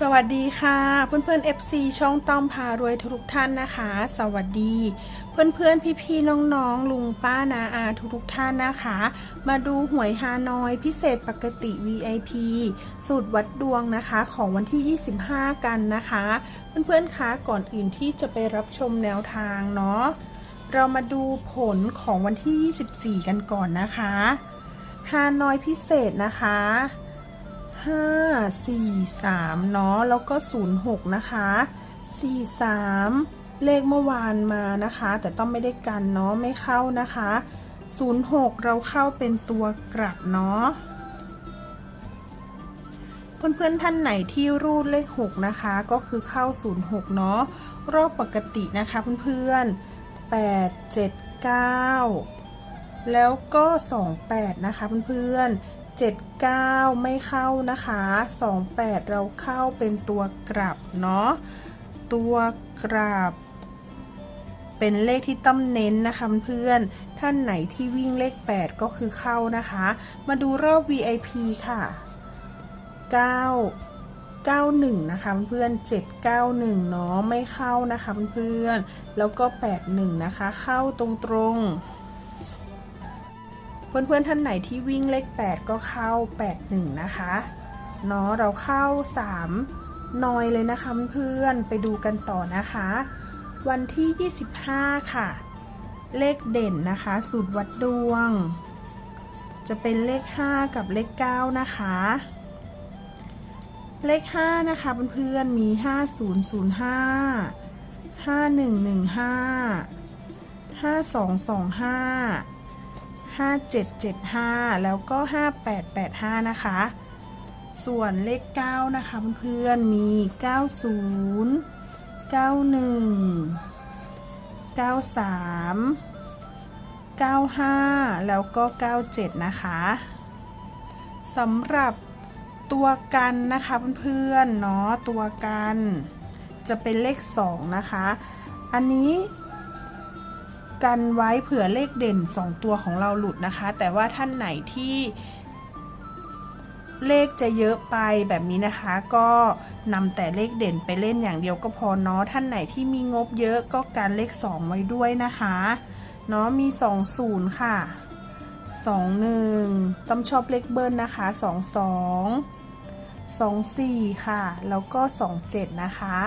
สวัสดีค่ะ เพื่อนๆ FC ช่องต้อมพารวยทุกท่านนะคะ สวัสดี เพื่อนๆพี่ๆน้องๆลุงป้านาอาทุกท่านนะคะ มาดูหวยฮานอยพิเศษปกติ VIP สูตรวัดดวงนะคะของวันที่ 25 กันนะคะ เพื่อนๆคะก่อนอื่นที่จะไปรับชมแนวทางเนาะเรามาดูผลของวันที่ 24 กันก่อนนะคะฮานอยพิเศษนะคะ ห้าสี่สามเนาะแล้วก็ศูนย์หกนะคะสี่สามเลขเมื่อวานมานะคะ แต่ต้องไม่ได้กันเนาะไม่เข้านะคะศูนย์หกเราเข้าเป็นตัวกลับเนาะเพื่อนๆท่านไหนที่รูดเลข 6 นะคะ ก็คือเข้า 06 เนาะรอบปกตินะคะเพื่อนๆ8 7 9 แล้วก็ 28 นะคะเพื่อนๆ 79 ไม่เข้านะคะ 28 เราเข้าเป็นตัวกลับเนาะ ตัวกลับ เป็นเลขที่ต้องเน้นนะคะเพื่อนๆ ท่านไหนที่วิ่งเลข 8 ก็คือเข้านะคะ มาดูรอบ VIP ค่ะ 9 91 นะคะเพื่อน791 เนาะ ไม่เข้านะคะเพื่อนๆ แล้วก็ 81 นะคะ เข้าตรงๆ เพื่อนๆท่านไหนที่วิ่งเลข 8 ก็เข้า 81 นะคะเนาะเราเข้า 3 นอยเลยนะคะเพื่อนไปดูกันต่อนะคะ วันที่ 25 ค่ะ เลขเด่นนะคะ สูตรวัดดวง จะเป็นเลข 5 กับเลข 9 นะคะ เลข 5 นะคะเพื่อนๆมี 5005 5115 5225 5775 แล้วก็ 5885 นะคะ ส่วนเลข 9 นะคะเพื่อนๆมี 90 91 93 95 แล้วก็ 97 นะคะสำหรับตัวกันนะคะเพื่อนๆเนาะตัวกันจะเป็นเลข 2 นะคะ อันนี้ กันไว้เผื่อเลขเด่น 2 ตัวของเราหลุดนะคะ แต่ว่าท่านไหนที่เลขจะเยอะไปแบบนี้นะคะ ก็นำแต่เลขเด่นไปเล่นอย่างเดียวก็พอเนาะท่านไหนที่มีงบเยอะก็การเลข 2 ไว้ด้วยนะคะเนาะมี 20 ค่ะ 21 ต้องชอบเลขเบิ้ลนะคะ 22 24 ค่ะ แล้วก็ 27 นะคะ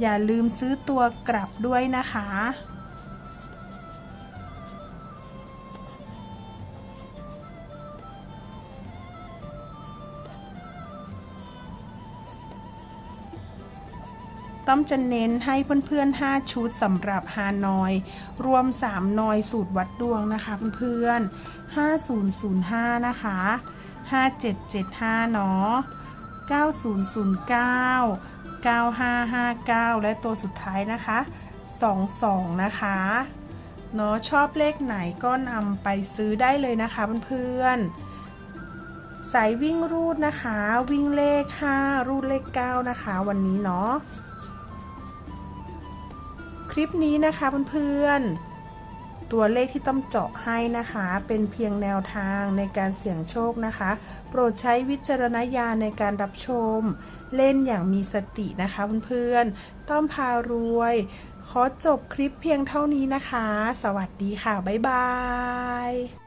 อย่าลืมซื้อตัวกลับด้วยนะคะ ต้อมจะเน้นให้เพื่อนๆ 5 ชุดสำหรับฮานอย รวม 3 นอยสูตรวัดดวงนะคะเพื่อนๆ 5005 นะคะ 5775 เนาะ 9009 9559 และตัวสุดท้ายนะคะ 22 นะคะเนาะชอบเลขไหนก็นำไปซื้อได้เลยนะคะเพื่อนๆ สายวิ่งรูดนะคะ วิ่งเลข 5 รูดเลข 9 นะคะ วันนี้เนาะ คลิปนี้นะคะเพื่อนๆ ตัวเลขที่ต้องเจาะให้นะคะ เป็นเพียงแนวทางในการเสี่ยงโชคนะคะ โปรดใช้วิจารณญาณในการรับชม เล่นอย่างมีสตินะคะเพื่อนๆ ต้อมพารวย ขอจบคลิปเพียงเท่านี้นะคะ สวัสดีค่ะ บ๊ายบาย